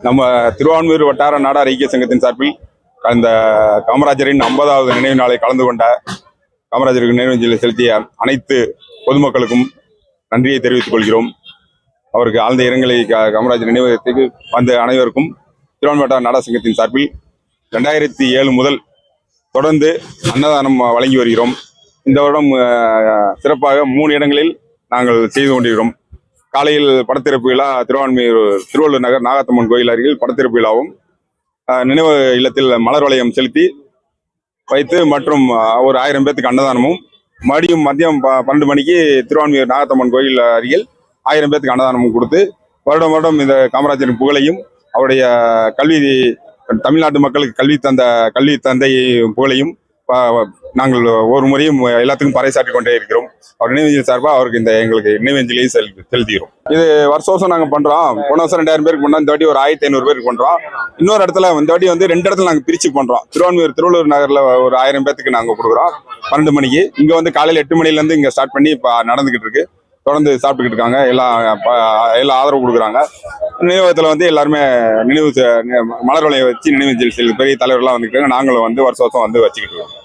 நம்ம திருவான்மூர் வட்டார நாடார் ஐக்கிய சங்கத்தின் சார்பில் அந்த காமராஜரின் ஐம்பதாவது நினைவு நாளை கலந்து கொண்ட காமராஜருக்கு நினைவு செலுத்திய அனைத்து பொதுமக்களுக்கும் நன்றியை தெரிவித்துக் கொள்கிறோம். அவருக்கு ஆழ்ந்த இரங்கலை கா- காமராஜர் நினைவகத்துக்கு வந்த அனைவருக்கும் திருவான்மூர் வட்டார சங்கத்தின் சார்பில் ரெண்டாயிரத்தி ஏழு முதல் தொடர்ந்து அன்னதானம் வழங்கி வருகிறோம். இந்த வருடம் சிறப்பாக மூணு இடங்களில் நாங்கள் செய்து கொண்டிருக்கிறோம். காலையில் படத்திறப்பு விழா திருவான்மையூர் திருவள்ளூர் நகர் நாகத்தம்மன் கோயில் அருகில் படத்திறப்பு விழாவும் நினைவு இல்லத்தில் மலர் வளையம் செலுத்தி வைத்து மற்றும் ஒரு ஆயிரம் பேர்த்துக்கு அன்னதானமும் மறுபடியும் மதியம் பன்னெண்டு மணிக்கு திருவான்மையூர் நாகத்தம்மன் கோயில் அருகில் ஆயிரம் பேர்த்துக்கு அன்னதானமும் கொடுத்து வருடம் வருடம் இந்த காமராஜரின் புகழையும் அவருடைய கல்வி தமிழ்நாட்டு மக்களுக்கு கல்வி தந்த கல்வி தந்தை புகழையும் நாங்கள் ஒரு முறையும் எல்லாத்துக்கும் பறைசாற்றி கொண்டே இருக்கிறோம். அவர் நினைவஞ்சலி சார்பாக அவருக்கு இந்த எங்களுக்கு நினைவஞ்சலியை செல் செலுத்துகிறோம். இது வருஷ வருஷம் நாங்கள் பண்ணுறோம் போன வருஷம் ரெண்டாயிரம் பேருக்கு பண்ணோம் இந்த வாட்டி ஒரு ஆயிரத்தி ஐநூறு பேருக்கு பண்ணுறோம் இன்னொரு இடத்துல இந்த வாட்டி வந்து ரெண்டு இடத்துல நாங்கள் பிரித்து பண்ணுறோம் திருவான்மையூர் திருவள்ளூர் நகரில் ஒரு ஆயிரம் பேத்துக்கு நாங்கள் கொடுக்குறோம். பன்னெண்டு மணிக்கு. இங்கே வந்து காலையில் எட்டு மணிலேருந்து இங்கே ஸ்டார்ட் பண்ணி இப்போ நடந்துக்கிட்டு இருக்கு. தொடர்ந்து சாப்பிட்டுக்கிட்டு இருக்காங்க. எல்லாம் எல்லாம் ஆதரவு கொடுக்குறாங்க. நினைவகத்தில் வந்து எல்லாருமே நினைவு செ- மலர் வச்சு நினைவு பெரிய தலைவர்லாம் வந்துருக்காங்க நாங்களும் வந்து வருஷ வருஷம் வந்து வச்சுக்கிட்டு இருக்கோம்.